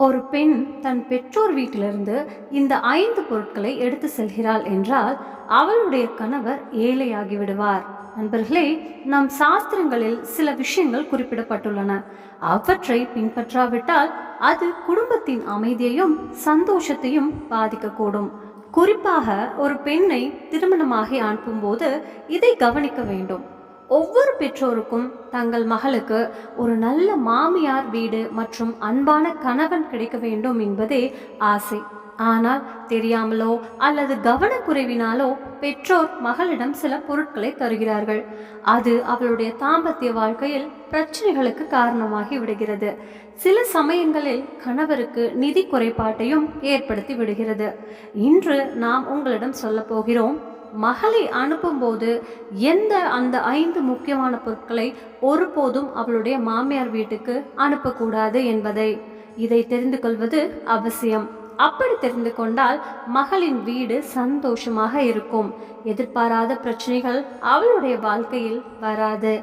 ஒரு பெண் தன் பெற்றோர் வீட்டிலிருந்து இந்த ஐந்து பொருட்களை எடுத்து செல்கிறாள் என்றால் அவளுடைய கணவர் ஏழையாகி விடுவார் நண்பர்களே நம் சாஸ்திரங்களில் சில விஷயங்கள் குறிப்பிடப்பட்டுள்ளன. அவற்றை பின்பற்றாவிட்டால் அது குடும்பத்தின் அமைதியையும் சந்தோஷத்தையும் பாதிக்கக்கூடும். குறிப்பாக ஒரு பெண்ணை திருமணமாகி அனுப்பும்போது இதை கவனிக்க வேண்டும். ஒவ்வொரு பெற்றோருக்கும் தங்கள் மகளுக்கு ஒரு நல்ல மாமியார் வீடு மற்றும் அன்பான கணவன் கிடைக்க வேண்டும் என்பதே ஆசை. ஆனால் தெரியாமலோ அல்லது கவனக்குறைவினாலோ பெற்றோர் மகளிடம் சில பொருட்களை தருகிறார்கள். அது அவளுடைய தாம்பத்திய வாழ்க்கையில் பிரச்சனைகளுக்கு காரணமாகி விடுகிறது. சில சமயங்களில் கணவருக்கு நிதி குறைபாட்டையும் ஏற்படுத்தி விடுகிறது. இன்று நாம் உங்களிடம் சொல்ல போகிறோம் மகளை அனுப்பும்போது எந்த அந்த ஐந்து முக்கியமான பொருட்களை ஒருபோதும் அவளுடைய மாமியார் வீட்டுக்கு அனுப்பக்கூடாது என்பதை. இதை தெரிந்து கொள்வது அவசியம். அப்படி தெரிந்து கொண்டால் மகளின் வீடு சந்தோஷமாக இருக்கும். எதிர்பாராத பிரச்சனைகள் அவளுடைய வாழ்க்கையில் வராது.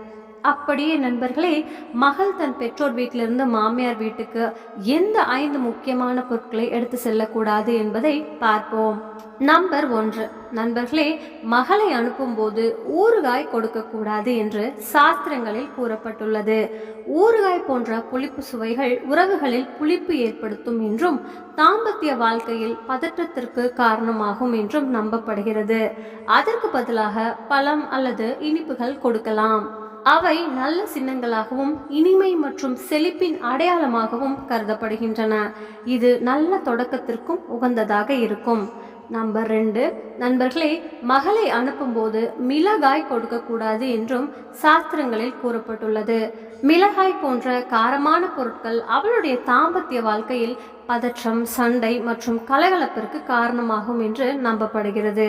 அப்படியே நண்பர்களே மகள் தன் பெற்றோர் வீட்டிலிருந்து மாமியார் வீட்டுக்கு எந்த ஐந்து முக்கியமான பொருட்களை எடுத்து செல்லக்கூடாது என்பதை பார்ப்போம். நம்பர் ஒன்று. நண்பர்களே மகளை அனுப்பும்போது ஊறுகாய் கொடுக்கக்கூடாது என்று சாஸ்திரங்களில் கூறப்பட்டுள்ளது. ஊறுகாய் போன்ற புளிப்பு சுவைகள் உறவுகளில் புளிப்பு ஏற்படுத்தும் என்றும் தாம்பத்திய வாழ்க்கையில் பதற்றத்திற்கு காரணமாகும் என்றும் நம்பப்படுகிறது. அதற்கு பதிலாக பழம் அல்லது இனிப்புகள் கொடுக்கலாம். அவை நல்ல சின்னங்களாகவும் இனிமை மற்றும் செழிப்பின் அடையாளமாகவும் கருதப்படுகின்றன. இது நல்ல தொடக்கத்திற்கும் உகந்ததாக இருக்கும். நம்பர் ரெண்டு நண்பர்களே மகளை அனுப்பும்போது மிளகாய் கொடுக்கக்கூடாது என்றும் சாஸ்திரங்களில் கூறப்பட்டுள்ளது. மிளகாய் போன்ற காரமான பொருட்கள் அவளுடைய தாம்பத்திய வாழ்க்கையில் பதற்றம் சண்டை மற்றும் கலகலப்பிற்கு காரணமாகும் என்று நம்பப்படுகிறது.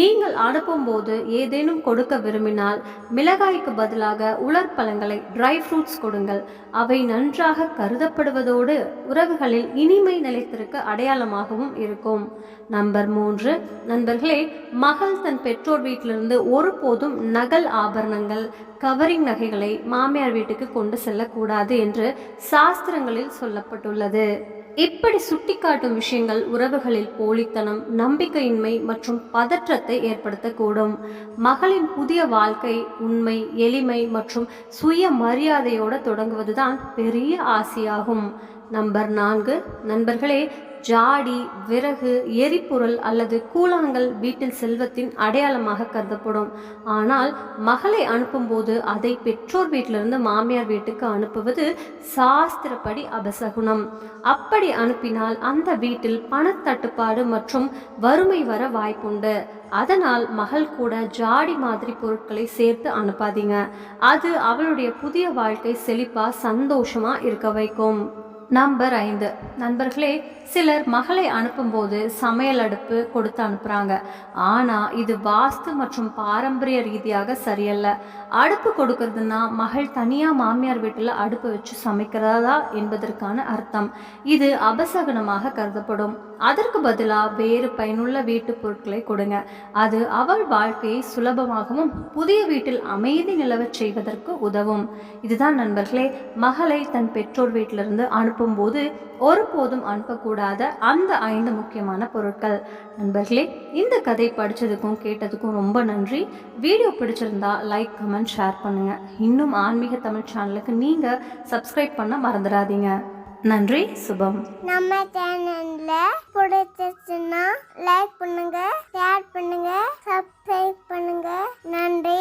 நீங்கள் அனுப்பும்போது ஏதேனும் கொடுக்க விரும்பினால் மிளகாய்க்கு பதிலாக உலர்பழங்களை ட்ரை ஃப்ரூட்ஸ் கொடுங்கள். அவை நன்றாக கருதப்படுவதோடு உறவுகளில் இனிமை நிலைத்திருக்க அடையாளமாகவும் இருக்கும். நம்பர் மூன்று. நண்பர்களே மகள் தன் பெற்றோர் வீட்டிலிருந்து ஒருபோதும் நகல் ஆபரணங்கள் கவரிங் நகைகளை மாமியார் வீட்டுக்கு கொண்டு செல்லக்கூடாது என்று சாஸ்திரங்களில் சொல்லப்பட்டுள்ளது. இப்படி சுட்டிக்காட்டும் விஷயங்கள் உறவுகளில் போலித்தனம் நம்பிக்கையின்மை மற்றும் பதற்றத்தை ஏற்படுத்தக்கூடும். மகளின் புதிய வாழ்க்கை உண்மை எளிமை மற்றும் சுய மரியாதையோடு தொடங்குவதுதான் பெரிய ஆசையாகும். நம்பர் நான்கு நண்பர்களே ஜாடி விறகு எரிபொருள் அல்லது கூழாங்கல் வீட்டில் செல்வத்தின் அடையாளமாக கருதப்படும். ஆனால் மகளை அனுப்பும்போது அதை பெற்றோர் வீட்டிலிருந்து மாமியார் வீட்டுக்கு அனுப்புவது சாஸ்திரப்படி அபசகுணம். அப்படி அனுப்பினால் அந்த வீட்டில் பணத்தட்டுப்பாடு மற்றும் வறுமை வர வாய்ப்புண்டு. அதனால் மகள் கூட ஜாடி மாதிரி பொருட்களை சேர்த்து அனுப்பாதீங்க. அது அவளுடைய புதிய வாழ்க்கை செழிப்பா சந்தோஷமா இருக்க வைக்கும். நம்பர் ஐந்து. நண்பர்களே சிலர் மகளை அனுப்பும்போது சமையல் அடுப்பு கொடுத்து அனுப்புகிறாங்க ஆனால் இது வாஸ்து மற்றும் பாரம்பரிய ரீதியாக சரியல்ல. அடுப்பு கொடுக்கறதுனா மகள் தனியாக மாமியார் வீட்டில் அடுப்பு வச்சு சமைக்கிறதா என்பதற்கான அர்த்தம். இது அபசகனமாக கருதப்படும். அதற்கு பதிலாக வேறு பயனுள்ள வீட்டு பொருட்களை கொடுங்க. அது அவள் வாழ்க்கையை சுலபமாகவும் புதிய வீட்டில் அமைதி நிலவச் செய்வதற்கு உதவும். இதுதான் நண்பர்களே மகளை தன் பெற்றோர் வீட்டிலிருந்து அனுப்பும்போது ஒருபோதும் அனுப்பக்கூடாத அந்த ஐந்து முக்கியமான பொருட்கள். நண்பர்களே இந்த கதை படித்ததுக்கும் கேட்டதுக்கும் ரொம்ப நன்றி. வீடியோ பிடிச்சிருந்தா லைக் கமெண்ட் ஷேர் பண்ணுங்கள் இன்னும் ஆன்மீக தமிழ் சேனலுக்கு நீங்கள் சப்ஸ்கிரைப் பண்ண மறந்துடாதீங்க. நன்றி சுபம். நம்ம சேனல்ல பிடிச்சிருச்சுன்னா லைக் பண்ணுங்க ஷேர் பண்ணுங்க சப்ஸ்கிரைப் பண்ணுங்க. நன்றி.